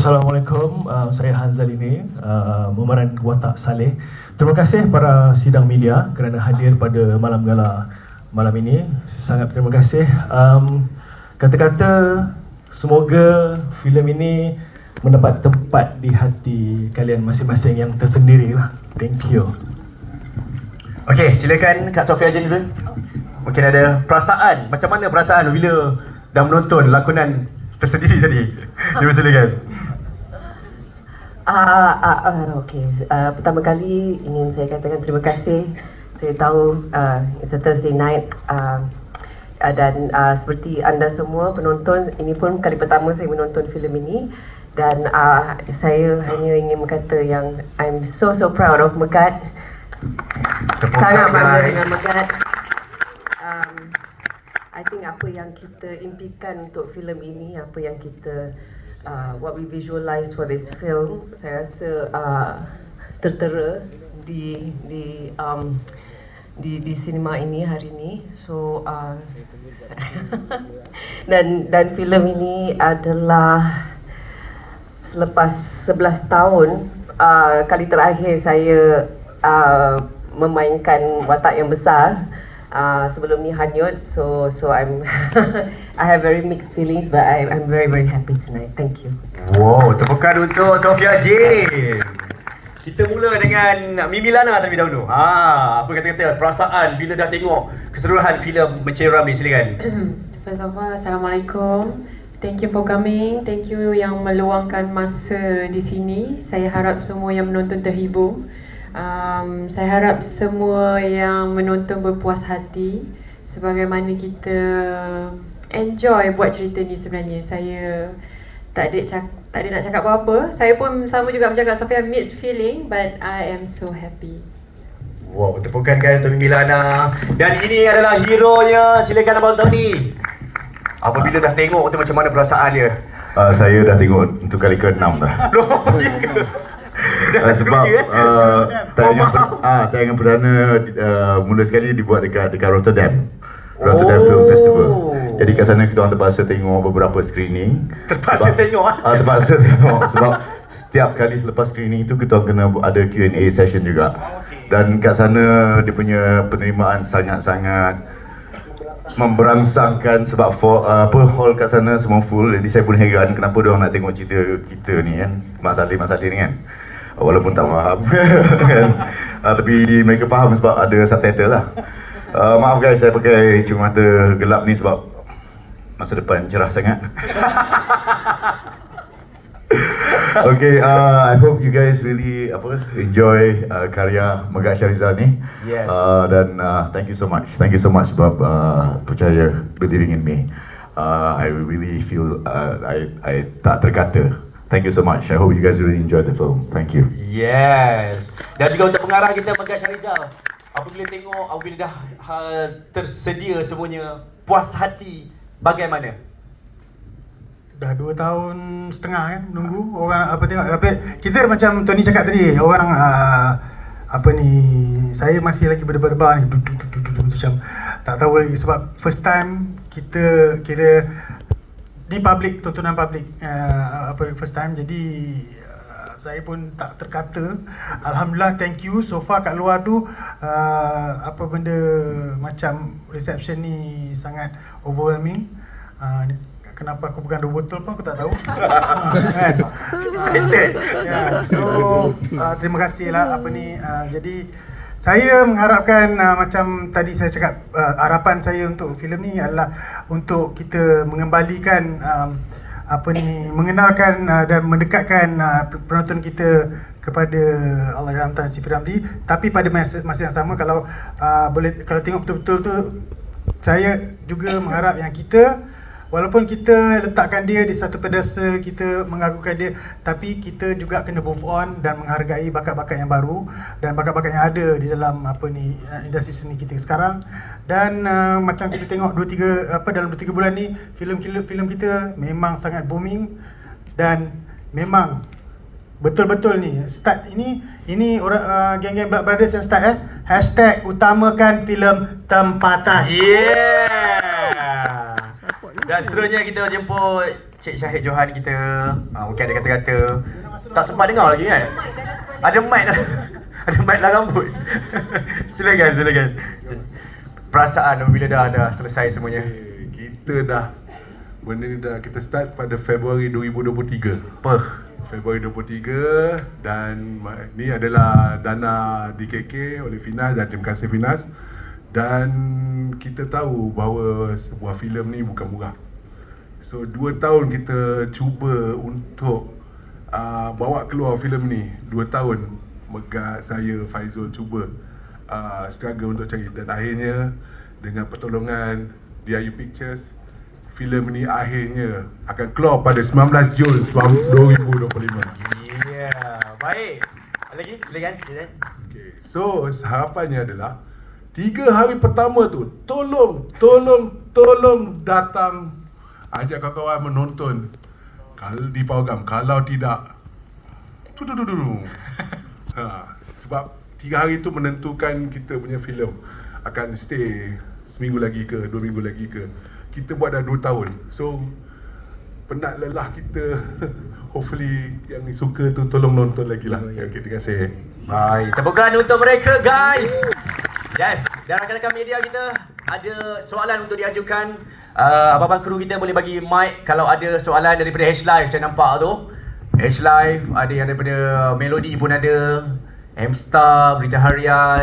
Assalamualaikum, uh, saya Hanzal ini, uh, memeran watak Saleh. Terima kasih para sidang media kerana hadir pada malam gala malam ini. Sangat terima kasih. Um, kata-kata, semoga filem ini mendapat tempat di hati kalian masing-masing yang tersendiri lah. Thank you. Okey, silakan Kak Sofia je dulu. Mungkin ada perasaan, macam mana perasaan bila dah menonton lakonan tersendiri tadi? Cuba Ah, ah, ah, okey. Uh, pertama kali ingin saya katakan terima kasih. Saya tahu uh, it's a Thursday night uh, uh, dan uh, seperti anda semua penonton, ini pun kali pertama saya menonton filem ini dan uh, saya hanya ingin berkata yang I'm so so proud of Megat. Sangat bangga dengan Megat. Um, I think apa yang kita impikan untuk filem ini, apa yang kita uh, what we visualize for this film, saya rasa uh, tertera di di um, di di sinema ini hari ini. So uh, dan dan filem ini adalah selepas 11 tahun uh, kali terakhir saya uh, memainkan watak yang besar uh, sebelum ni hanyut so so I'm I have very mixed feelings but I, I'm very very happy tonight thank you Wow, tepukan untuk Sofia J. Kita mula dengan Mimi Lana terlebih dahulu. Ha, apa kata-kata perasaan bila dah tengok keseluruhan filem Mencari Ramli silakan. First of all, Assalamualaikum. Thank you for coming. Thank you yang meluangkan masa di sini. Saya harap semua yang menonton terhibur. Um, saya harap semua yang menonton berpuas hati sebagaimana kita enjoy buat cerita ni sebenarnya. Saya tak ada cak tak ada nak cakap apa-apa. Saya pun sama juga macam Kak Sofia mixed feeling but I am so happy. Wow, tepukan guys untuk Mimi Lana. Dan ini adalah hero-nya. Silakan Abang Tony. Apabila dah tengok tu macam mana perasaan dia? Uh, saya dah tengok untuk kali ke-6 dah. Loh, ya ke? Uh, sebab eh? uh, tayangan, Oh, per, ah, tayangan perdana uh, mula sekali dibuat dekat dekat Rotterdam. Rotterdam Oh. Film Festival. Jadi kat sana kita orang terpaksa tengok beberapa screening. Terpaksa tengok, ah? Ah, terpaksa tengok sebab setiap kali selepas screening tu kita orang kena ada Q&A session juga. Dan kat sana dia punya penerimaan sangat-sangat memberangsangkan sebab for, uh, apa hall kat sana semua full jadi saya pun heran kenapa dia orang nak tengok cerita kita ni kan Mak Saleh Mak Saleh ni kan walaupun tak faham kan uh, tapi mereka faham sebab ada subtitle lah uh, maaf guys saya pakai cermin gelap ni sebab masa depan cerah sangat okay, uh, I hope you guys really apa enjoy uh, karya Megat Syarizal ni. Yes. Uh, dan uh, thank you so much. Thank you so much sebab uh, percaya believing in me. Uh, I really feel uh, I I tak terkata. Thank you so much. I hope you guys really enjoyed the film. Thank you. Yes. Dan juga untuk pengarah kita Megat Syarizal. Apabila tengok, apabila dah ha, tersedia semuanya, puas hati bagaimana? dah dua tahun setengah kan nunggu orang apa tengok apa kita macam Tony cakap tadi orang uh, apa ni saya masih lagi berdebar-debar ni macam tak tahu lagi sebab first time kita kira di public tontonan public. Uh, apa first time. Jadi uh, saya pun tak terkata. Alhamdulillah thank you. So far kat luar tu uh, apa benda macam reception ni sangat overwhelming. Uh, kenapa aku pegang dua botol pun aku tak tahu. Ah, kan? So uh, terima kasih lah. Apa ni uh, jadi saya mengharapkan uh, macam tadi saya cakap uh, harapan saya untuk filem ni adalah untuk kita mengembalikan um, apa ni mengenalkan uh, dan mendekatkan uh, penonton kita kepada Allah Tan Si Piramli tapi pada masa, masa yang sama kalau uh, boleh kalau tengok betul-betul tu saya juga mengharap yang kita Walaupun kita letakkan dia di satu pedestal, kita mengagungkan dia, tapi kita juga kena move on dan menghargai bakat-bakat yang baru dan bakat-bakat yang ada di dalam apa ni uh, industri seni kita sekarang. Dan uh, macam kita tengok 2 3 apa dalam 2 3 bulan ni filem filem kita memang sangat booming dan memang betul-betul ni start ini ini orang uh, geng-geng Black Brothers yang start eh hashtag utamakan filem tempatan Yeah. Dan seterusnya kita jemput Cik Syahid Johan kita. Ha, mungkin ada kata-kata tak sempat dengar lagi kan? Ada mic dah. ada mic lah rambut. silakan, silakan. Perasaan apabila dah dah selesai semuanya. Kita dah Benda ni dah kita start pada Februari 2023 Apa? Februari 23 dan ni adalah dana DKK oleh Finas dan terima kasih Finas dan kita tahu bahawa sebuah filem ni bukan murah. So 2 tahun kita cuba untuk uh, bawa keluar filem ni 2 tahun Megat saya Faizul cuba uh, struggle untuk cari dan akhirnya dengan pertolongan DIU Pictures filem ni akhirnya akan keluar pada 19 Jun 2025. Ya, yeah. baik. Lagi, silakan, silakan. Okay. So harapannya adalah tiga hari pertama tu tolong tolong tolong datang. Ajak kawan-kawan menonton. Kalau di program kalau tidak tu tu tu tu ha, sebab tiga hari tu menentukan kita punya filem akan stay seminggu lagi ke dua minggu lagi ke. Kita buat dah dua tahun. So penat lelah kita. Hopefully yang suka tu tolong nonton lagi lah. Okay, terima kasih. Baik, tepukan untuk mereka guys. Yes, dan rakan-rakan media kita ada soalan untuk diajukan. Uh, abang-abang kru kita boleh bagi mic kalau ada soalan daripada H Live saya nampak tu. H Live ada yang daripada Melody pun ada. M Star, Berita Harian,